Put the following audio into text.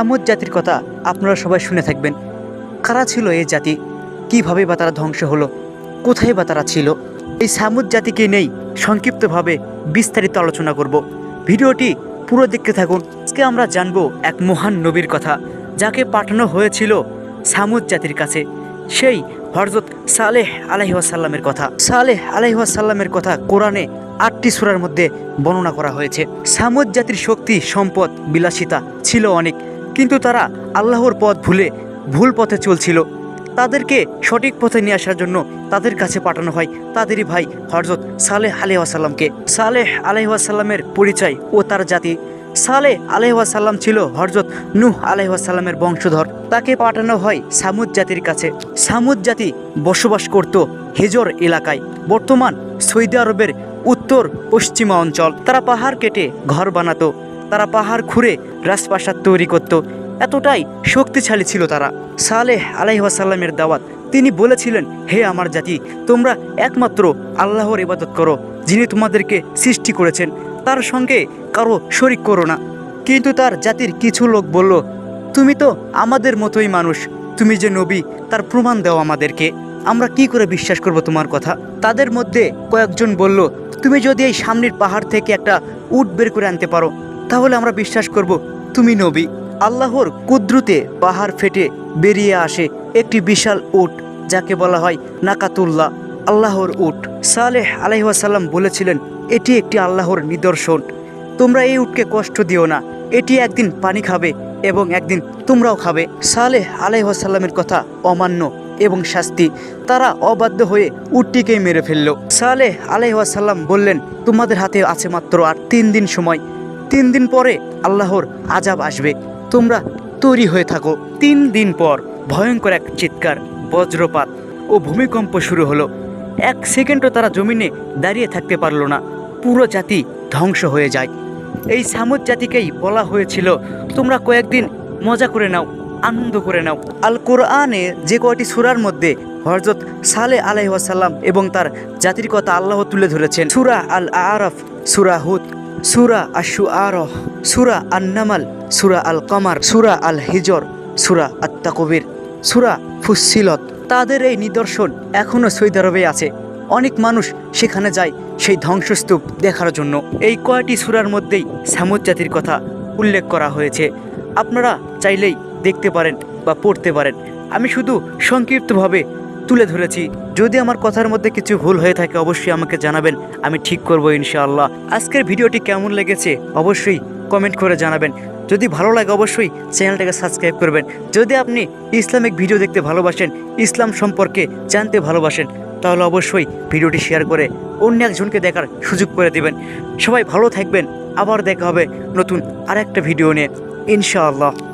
সামুদ জাতির কথা আপনারা সবাই শুনে থাকবেন। কারা ছিল এই জাতি? কীভাবে বা তারা ধ্বংস হলো? কোথায় বা তারা ছিল? এই সামুদ জাতিকে নেই সংক্ষিপ্তভাবে বিস্তারিত আলোচনা করব। ভিডিওটি পুরো দেখতে থাকুন। আজকে আমরা জানব এক মহান নবীর কথা, যাকে পাঠানো হয়েছিল সামুদ জাতির কাছে। সেই হরজত সালেহ আলাইহাসাল্লামের কথা। সালেহ আলাইহাসাল্লামের কথা কোরআনে আটটি সুরার মধ্যে বর্ণনা করা হয়েছে। সামুদ জাতির শক্তি, সম্পদ, বিলাসিতা ছিল অনেক। কিন্তু তারা আল্লাহর পথ ভুলে ভুল পথে চলছিল। তাদেরকে সঠিক পথে নিয়ে আসার জন্য তাদের কাছে পাঠানো হয় তাদেরই ভাই হরজত সালেহ আলহাসাল্লামকে সালেহ আলহাসাল্লামের পরিচয় ও তার জাতি। সালেহ আলহাসাল্লাম ছিল হরজত নূহ আলহাসাল্লামের বংশধর। তাকে পাঠানো হয় সামুদ জাতির কাছে। সামুদ জাতি বসবাস করত হেজর এলাকায়, বর্তমান সৌদি আরবের উত্তর পশ্চিমা অঞ্চল। তারা পাহাড় কেটে ঘর বানাতো। তারা পাহাড় খুঁড়ে রাজপ্রাসাদ তৈরি করত। এতটাই শক্তিশালী ছিল তারা। সালেহ আলাইহাসাল্লামের দাওয়াত। তিনি বলেছিলেন, হে আমার জাতি, তোমরা একমাত্র আল্লাহর ইবাদত করো, যিনি তোমাদেরকে সৃষ্টি করেছেন। তার সঙ্গে কারও শরিক করো না। কিন্তু তার জাতির কিছু লোক বলল, তুমি তো আমাদের মতোই মানুষ। তুমি যে নবী, তার প্রমাণ দাও আমাদেরকে। আমরা কি করে বিশ্বাস করব তোমার কথা? তাদের মধ্যে কয়েকজন বলল, তুমি যদি এই সামনের পাহাড় থেকে একটা উট বের করে আনতে পারো তাহলে আমরা বিশ্বাস করব, তুমি নবী। আল্লাহর কুদ্রুতে পাহাড় ফেটে বেরিয়ে আসে একটি বিশাল উট, যাকে বলা হয় নাকাতুল্লাহ, আল্লাহর উট। সালেহ আলাইহাসাল্লাম বলেছিলেন, এটি একটি আল্লাহর নিদর্শন। তোমরা এই উটকে কষ্ট দিও না। এটি একদিন পানি খাবে এবং একদিন তোমরাও খাবে। সালেহ আলাইহাসাল্লামের কথা অমান্য এবং শাস্তি। তারা অবাধ্য হয়ে উটটিকেই মেরে ফেলল। সালেহ আলাইহাসাল্লাম বললেন, তোমাদের হাতে আছে মাত্র আর তিন দিন সময়। তিন দিন পরে আল্লাহর আজাব আসবে। তোমরা তৈরি হয়ে থাকো। তিন দিন পর ভয়ঙ্কর এক চিৎকার, বজ্রপাত ও ভূমিকম্প শুরু হলো। এক সেকেন্ডও তারা জমিনে দাঁড়িয়ে থাকতে পারল না। পুরো জাতি ধ্বংস হয়ে যায়। এই সামুদ জাতিকেই বলা হয়েছিল, তোমরা কয়েকদিন মজা করে নাও, আনন্দ করে নাও। আল কোরআনে যে কয়টি সুরার মধ্যে হরজত সালে আলাইসাল্লাম এবং তার জাতির কথা আল্লাহ তুলে ধরেছেন, সুরা আল আরফ, সুরা হুদ। সুরা আশু আরহ সুরা আন্নামাল, সুরা আল কমার সুরা আল হিজর সুরা আত্মাকবির সুরা ফুসিলত তাদের এই নিদর্শন এখনও সৌদি আরবে আছে। অনেক মানুষ সেখানে যায় সেই ধ্বংসস্তূপ দেখার জন্য। এই কয়টি সুরার মধ্যেই সামুদ জাতির কথা উল্লেখ করা হয়েছে। আপনারা চাইলেই দেখতে পারেন বা পড়তে পারেন। আমি শুধু সংক্ষিপ্তভাবে তুলে ধরেছি। যদি আমার কথার মধ্যে কিছু ভুল হয়ে থাকে, অবশ্যই আমাকে জানাবেন। আমি ঠিক করব ইনশাআল্লাহ। আজকের ভিডিওটি কেমন লেগেছে, অবশ্যই কমেন্ট করে জানাবেন। যদি ভালো লাগে, অবশ্যই চ্যানেলটাকে সাবস্ক্রাইব করবেন। যদি আপনি ইসলামিক ভিডিও দেখতে ভালোবাসেন, ইসলাম সম্পর্কে জানতে ভালোবাসেন, তাহলে অবশ্যই ভিডিওটি শেয়ার করে অন্য একজনকে দেখার সুযোগ করে দিবেন। সবাই ভালো থাকবেন। আবার দেখা হবে নতুন আরেকটা ভিডিও নিয়ে। ইনশাআল্লাহ।